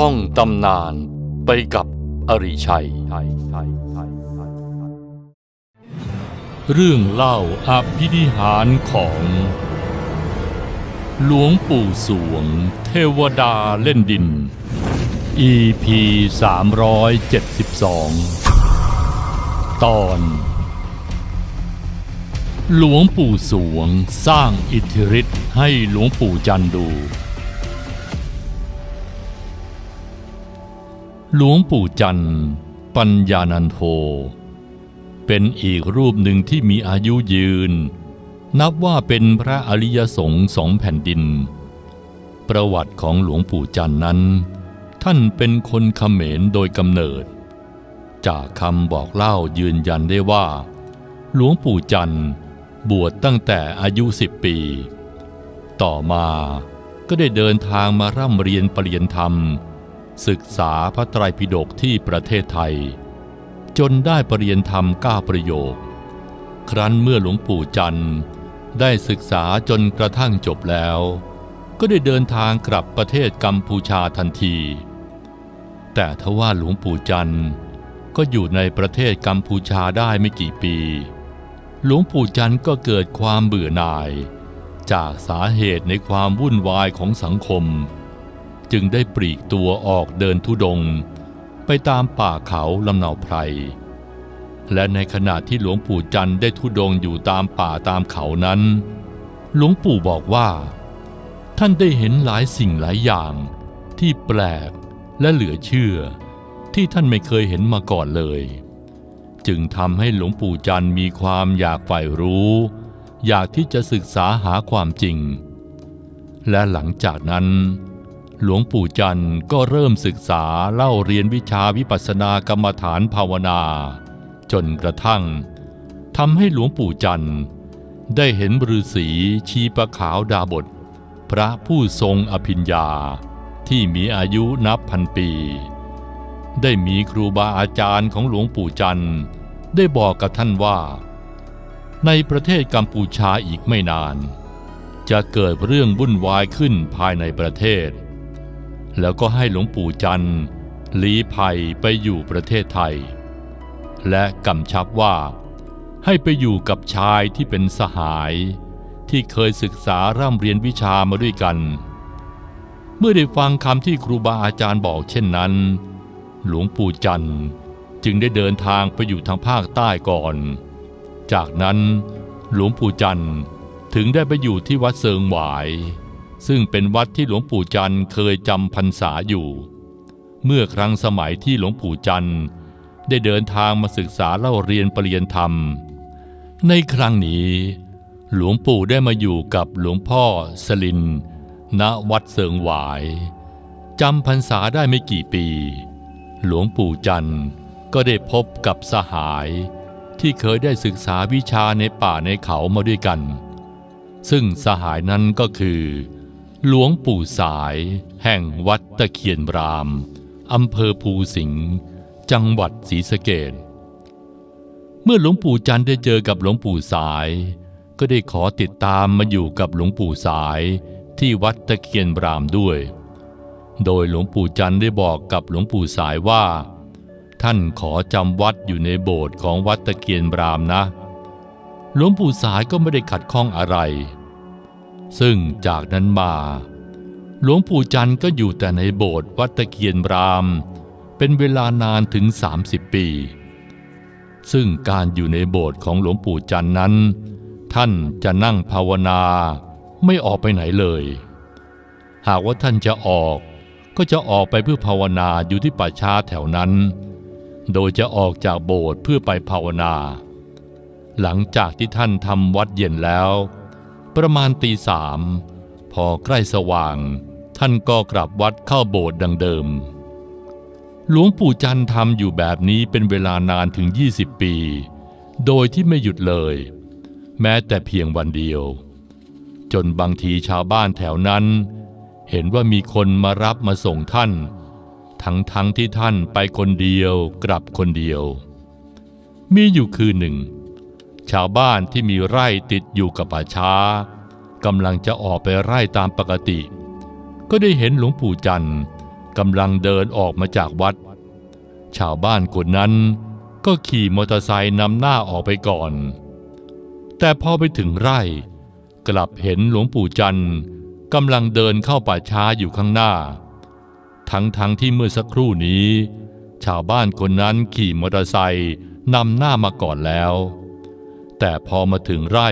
ท่องตำนานไปกับอริชัย เรื่องเล่าอภินิหารของ หลวงปู่สวง เทวดาเล่นดิน EP 372 ตอน หลวงปู่สวงสร้างอิทธิฤทธิ์ให้หลวงปู่จันดู หลวงปู่จันทร์ปัญญานันโท เป็นอีกรูปหนึ่งที่มีอายุยืน นับว่าเป็นพระอริยสงฆ์สองแผ่นดิน ประวัติของหลวงปู่จันทร์นั้น ท่านเป็นคนเขมรโดยกำเนิด จากคำบอกเล่ายืนยันได้ว่า หลวงปู่จันทร์บวชตั้งแต่อายุสิบปี ต่อมาก็ได้เดินทางมาร่ำเรียนปรริยนธรรม ศึกษาพระไตรปิฎกที่ประเทศไทย จนได้ปรริยนธรรมก้าประโยค ครั้นเมื่อหลวงปู่จันทร์ได้ศึกษาจนกระทั่งจบแล้ว ก็ได้เดินทางกลับประเทศกัมพูชาทันที แต่ทว่าหลวงปู่จันทร์ก็อยู่ในประเทศกัมพูชาได้ไม่กี่ปี หลวงปู่จันทร์ก็เกิดความเบื่อหน่าย จากสาเหตุในความวุ่นวายของสังคม จึงได้ปลีกตัวออกเดินทุดง ไปตามป่าเขาลำเนาไพร และในขณะที่หลวงปู่จันได้ทุดงอยู่ตามป่าตามเขานั้น หลวงปู่บอกว่า ท่านได้เห็นหลายสิ่งหลายอย่าง ที่แปลกและเหลือเชื่อ ที่ท่านไม่เคยเห็นมาก่อนเลย จึงทำให้หลวงปู่จันมีความอยากใฝ่รู้ อยากที่จะศึกษาหาความจริง และหลังจากนั้น หลวงปู่จันทร์ก็เริ่มศึกษาเล่าเรียนวิชาวิปัสสนากรรมฐานภาวนา จนกระทั่งทำให้หลวงปู่จันทร์ ได้เห็นฤาษีชีประขาวดาบท พระผู้ทรงอภิญญาที่มีอายุนับพันปี ได้มีครูบาอาจารย์ของหลวงปู่จันทร์ ได้บอกกับท่านว่า ในประเทศกัมพูชาอีกไม่นาน จะเกิดเรื่องวุ่นวายขึ้นภายในประเทศ แล้วก็ให้หลวงปู่จันทร์ลี้ภัยไปอยู่ประเทศไทย และกำชับว่า ให้ไปอยู่กับชายที่เป็นสหาย ที่เคยศึกษาร่ำเรียนวิชามาด้วยกัน เมื่อได้ฟังคำที่ครูบาอาจารย์บอกเช่นนั้น หลวงปู่จันทร์จึงได้เดินทางไปอยู่ทางภาคใต้ก่อน จากนั้นหลวงปู่จันทร์ถึงได้ไปอยู่ที่วัดเซิงหวาย ซึ่งเป็นวัดที่หลวงปู่จันทร์เคยจำพรรษาอยู่ เมื่อครั้งสมัยที่หลวงปู่จันทร์ได้เดินทางมาศึกษาเล่าเรียนปรริยนธรรม ในครั้งนี้ หลวงปู่ได้มาอยู่กับหลวงพ่อสลิน ณวัดเซิงหวายจำพรรษาได้ไม่กี่ปี หลวงปู่จันทร์ก็ได้พบกับสหายที่เคยได้ศึกษาวิชาในป่าในเขามาด้วยกัน ซึ่งสหายนั้นก็คือ หลวงปู่สาย แห่งวัดตะเคียนรามอำเภอภูสิงห์จังหวัดศรีสะเกษเมื่อหลวงปู่จันได้เจอกับหลวงปู่สาย ก็ได้ขอติดตามมาอยู่กับหลวงปู่สายที่วัดตะเคียนรามด้วย โดยหลวงปู่จันได้บอกกับหลวงปู่สายว่า ท่านขอจำวัดอยู่ในโบสถ์ของวัดตะเคียนรามนะ หลวงปู่สายก็ไม่ได้ขัดข้องอะไร ซึ่งจากนั้นมา หลวงปู่จันทร์ก็อยู่แต่ในโบสถ์วัดตะเคียนราม เป็นเวลานานถึง 30 ปี ซึ่งการอยู่ในโบสถ์ของหลวงปู่จันทร์นั้น ท่านจะนั่งภาวนาไม่ออกไปไหนเลย หากว่าท่านจะออกก็จะออกไปเพื่อภาวนาอยู่ที่ป่าช้าแถวนั้น โดยจะออกจากโบสถ์เพื่อไปภาวนา หลังจากที่ท่านทำวัดเย็นแล้ว ประมาณตีสามพอใกล้สว่าง ท่านก็กลับวัดเข้าโบสถ์ดังเดิม หลวงปู่จันทร์ทำอยู่แบบนี้เป็นเวลานานถึง 20 ปี โดยที่ไม่หยุดเลย แม้แต่เพียงวันเดียว จนบางทีชาวบ้านแถวนั้น เห็นว่ามีคนมารับมาส่งท่าน ทั้งทั้งที่ท่านไปคนเดียวกลับคนเดียว มีอยู่คืนหนึ่ง ชาวบ้านที่มีไร่ติดอยู่กับป่าช้ากำลังจะออกไปไร่ตามปกติ ก็ได้เห็นหลวงปู่จันทร์กำลังเดินออกมาจากวัด ชาวบ้านคนนั้นก็ขี่มอเตอร์ไซค์นำหน้าออกไปก่อน แต่พอไปถึงไร่ กลับเห็นหลวงปู่จันทร์กำลังเดินเข้าป่าช้าอยู่ข้างหน้า ทั้งทั้งที่เมื่อสักครู่นี้ ชาวบ้านคนนั้นขี่มอเตอร์ไซค์นำหน้ามาก่อนแล้ว แต่พอมาถึงไร่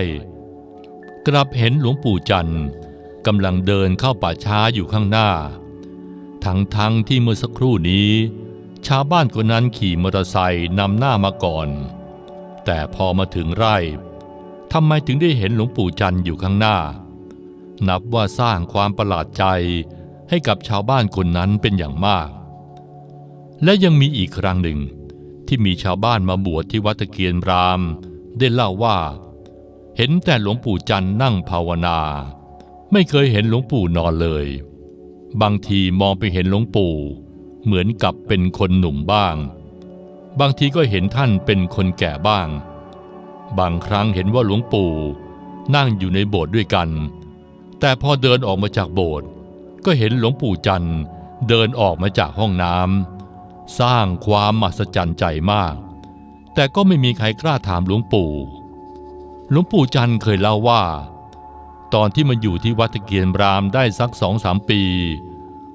กลับเห็นหลวงปู่จันทร์กำลังเดินเข้าป่าช้าอยู่ข้างหน้า ทั้งทั้งที่เมื่อสักครู่นี้ ชาวบ้านคนนั้นขี่มอเตอร์ไซค์นำหน้ามาก่อน แต่พอมาถึงไร่ทำไมถึงได้เห็นหลวงปู่จันทร์อยู่ข้างหน้า นับว่าสร้างความประหลาดใจให้กับชาวบ้านคนนั้นเป็นอย่างมาก และยังมีอีกครั้งหนึ่งที่มีชาวบ้านมาบวชที่วัดตะเกียนราม ได้เล่าว่า เห็นแต่หลวงปู่จันนั่งภาวนา ไม่เคยเห็นหลวงปู่นอนเลย บางทีมองไปเห็นหลวงปู่ เหมือนกับเป็นคนหนุ่มบ้าง บางทีก็เห็นท่านเป็นคนแก่บ้าง บางครั้งเห็นว่าหลวงปู่นั่งอยู่ในโบสถ์ด้วยกัน แต่พอเดินออกมาจากโบสถ์ก็เห็นหลวงปู่จันเดินออกมาจากห้องน้ำสร้างความมหัศจรรย์ใจมาก แต่ก็ไม่มีใครกล้าถามหลวงปู่ หลวงปู่จันเคยเล่าว่า ตอนที่มาอยู่ที่วัดตะเกียนรามได้สักสองสามปี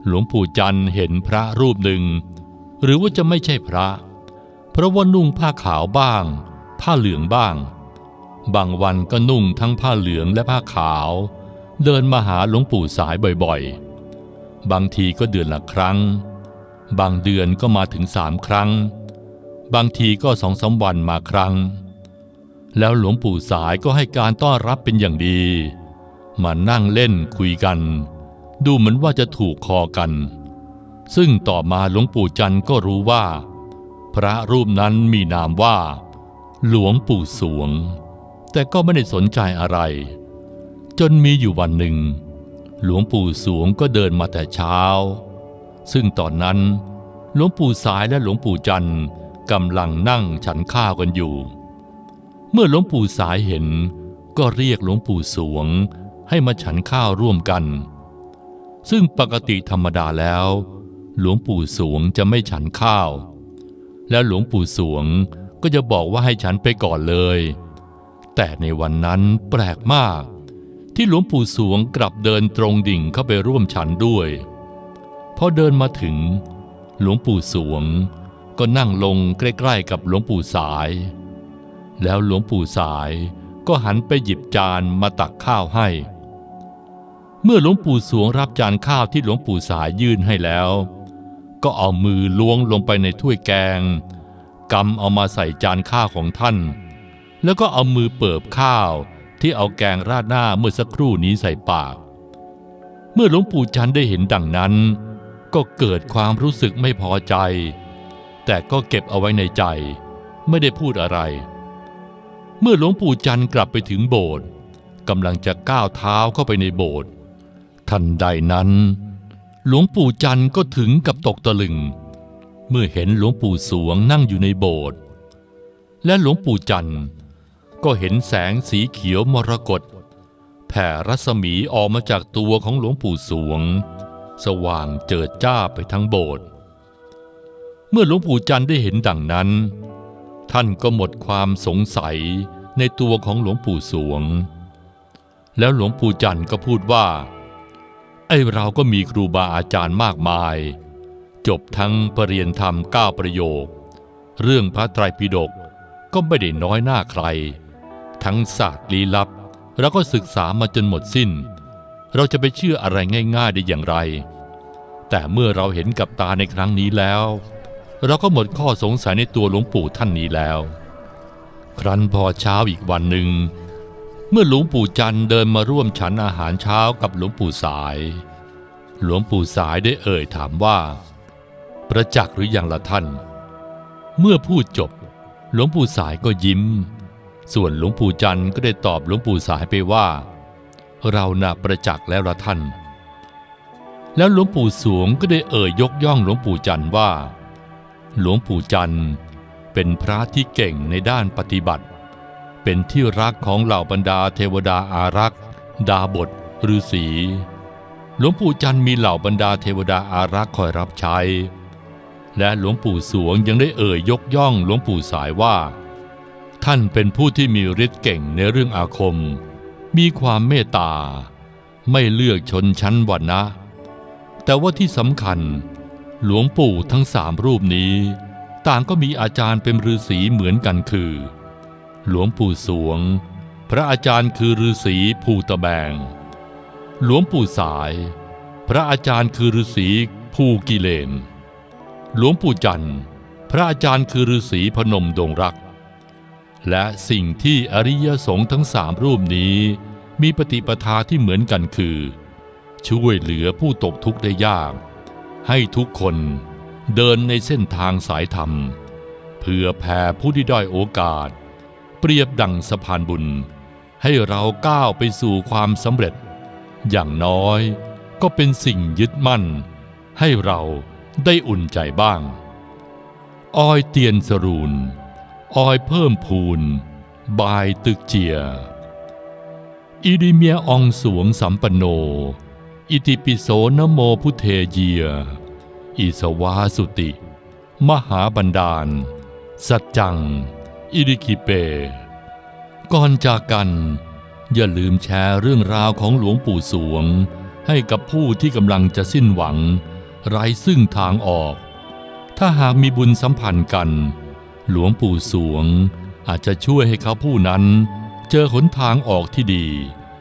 หลวงปู่จันเห็นพระรูปหนึ่ง หรือว่าจะไม่ใช่พระ เพราะว่านุ่งผ้าขาวบ้าง ผ้าเหลืองบ้าง บางวันก็นุ่งทั้งผ้าเหลืองและผ้าขาว เดินมาหาหลวงปู่สายบ่อยๆ บางทีก็เดือนละครั้ง บางเดือนก็มาถึงสามครั้ง บางทีก็สองสามวันมาครั้ง แล้วหลวงปู่สายก็ให้การต้อนรับเป็นอย่างดี มานั่งเล่นคุยกัน ดูเหมือนว่าจะถูกคอกัน ซึ่งต่อมาหลวงปู่จันทร์ก็รู้ว่า พระรูปนั้นมีนามว่า หลวงปู่สวง แต่ก็ไม่ได้สนใจอะไร จนมีอยู่วันหนึ่ง หลวงปู่สวงก็เดินมาแต่เช้า ซึ่งตอนนั้นหลวงปู่สายและหลวงปู่จันทร์ กำลังนั่งฉันข้าวกันอยู่ เมื่อหลวงปู่สายเห็น ก็เรียกหลวงปู่สวงให้มาฉันข้าวร่วมกัน ซึ่งปกติธรรมดาแล้ว หลวงปู่สวงจะไม่ฉันข้าว แล้วหลวงปู่สวงก็จะบอกว่าให้ฉันไปก่อนเลย แต่ในวันนั้นแปลกมาก ที่หลวงปู่สวงกลับเดินตรงดิ่งเข้าไปร่วมฉันด้วยพอเดินมาถึง หลวงปู่สวง ก็นั่งลงใกล้ๆกับหลวงปู่สาย แล้วหลวงปู่สายก็หันไปหยิบจานมาตักข้าวให้ เมื่อหลวงปู่สวงรับจานข้าวที่หลวงปู่สายยื่นให้แล้ว ก็เอามือล้วงลงไปในถ้วยแกงกำเอามาใส่จานข้าวของท่าน แล้วก็เอามือเปิบข้าวที่เอาแกงราดหน้าเมื่อสักครู่นี้ใส่ปาก เมื่อหลวงปู่จันได้เห็นดังนั้น ก็เกิดความรู้สึกไม่พอใจ แต่ก็เก็บเอาไว้ในใจ ไม่ได้พูดอะไร เมื่อหลวงปู่จันทร์กลับไปถึงโบสถ์กำลังจะก้าวเท้าเข้าไปในโบสถ์ทันใดนั้น หลวงปู่จันทร์ก็ถึงกับตกตะลึง เมื่อเห็นหลวงปู่สวงนั่งอยู่ในโบสถ์และหลวงปู่จันทร์ก็เห็นแสงสีเขียวมรกตแผ่รัศมีออกมาจากตัวของหลวงปู่สวง สว่างเจิดจ้าไปทั้งโบสถ์ เมื่อหลวงปู่จันได้เห็นดังนั้น ท่านก็หมดความสงสัยในตัวของหลวงปู่สวง แล้วหลวงปู่จันก็พูดว่า ไอเราก็มีครูบาอาจารย์มากมาย จบทั้งปรริญญาธรรมก้าประโยค เรื่องพระไตรปิฎกก็ไม่ได้น้อยหน้าใคร ทั้งศาสตร์ลี้ลับเราก็ศึกษามาจนหมดสิ้น เราจะไปเชื่ออะไรง่าย ๆ ได้อย่างไร แต่เมื่อเราเห็นกับตาในครั้งนี้แล้ว เราก็หมดข้อสงสัยในตัวหลวงปู่ท่านนี้แล้ว ครั้นพอเช้าอีกวันหนึ่ง เมื่อหลวงปู่จันเดินมาร่วมฉันอาหารเช้ากับหลวงปู่สาย หลวงปู่สายได้เอ่ยถามว่า ประจักษ์หรืออยังละท่าน เมื่อพูดจบ หลวงปู่สายก็ยิ้ม ส่วนหลวงปู่จันก็ได้ตอบหลวงปู่สายไปว่า เราน่ะประจักษ์แล้วละท่าน แล้วหลวงปู่สวงก็ได้เอ่ยยกย่องหลวงปู่จันว่า หลวงปู่จันทร์เป็นพระที่เก่งในด้านปฏิบัติ เป็นที่รักของเหล่าบรรดาเทวดาอารักษ์ดาบทฤาษีหลวงปู่จันทร์มีเหล่าบรรดาเทวดาอารักษ์คอยรับใช้ และหลวงปู่สวงยังได้เอ่ยยกย่องหลวงปู่สายว่า ท่านเป็นผู้ที่มีฤทธิ์เก่งในเรื่องอาคม มีความเมตตา ไม่เลือกชนชั้นวรรณะ แต่ว่าที่สำคัญ หลวงปู่ทั้งสามรูปนี้ ต่างก็มีอาจารย์เป็นฤาษีเหมือนกันคือ หลวงปู่สวง พระอาจารย์คือฤาษีภูตะแบง หลวงปู่สาย พระอาจารย์คือฤาษีภูกิเลน หลวงปู่จันทร์ พระอาจารย์คือฤาษีพนมดงรัก และสิ่งที่อริยสงฆ์ทั้งสามรูปนี้ มีปฏิปทาที่เหมือนกันคือ ช่วยเหลือผู้ตกทุกข์ได้ยาก ให้ทุกคนเดินในเส้นทางสายธรรม เพื่อแผ่ผู้ที่ด้อยโอกาส เปรียบดังสะพานบุญ ให้เราก้าวไปสู่ความสำเร็จ อย่างน้อยก็เป็นสิ่งยึดมั่น ให้เราได้อุ่นใจบ้าง ออยเตียนสรูนออยเพิ่มพูน บายตึกเจีย อิริเมียอองสวงสัมปโน อิติปิโสนโมพุทเทเยีย อิสวาสุติ มหาบันดาล สัจจัง อิริคิเป ก่อนจากกัน อย่าลืมแชร์เรื่องราวของหลวงปู่สวง ให้กับผู้ที่กำลังจะสิ้นหวัง ไร้ซึ่งทางออก ถ้าหากมีบุญสัมพันธ์กัน หลวงปู่สวงอาจจะช่วยให้เขาผู้นั้น เจอหนทางออกที่ดี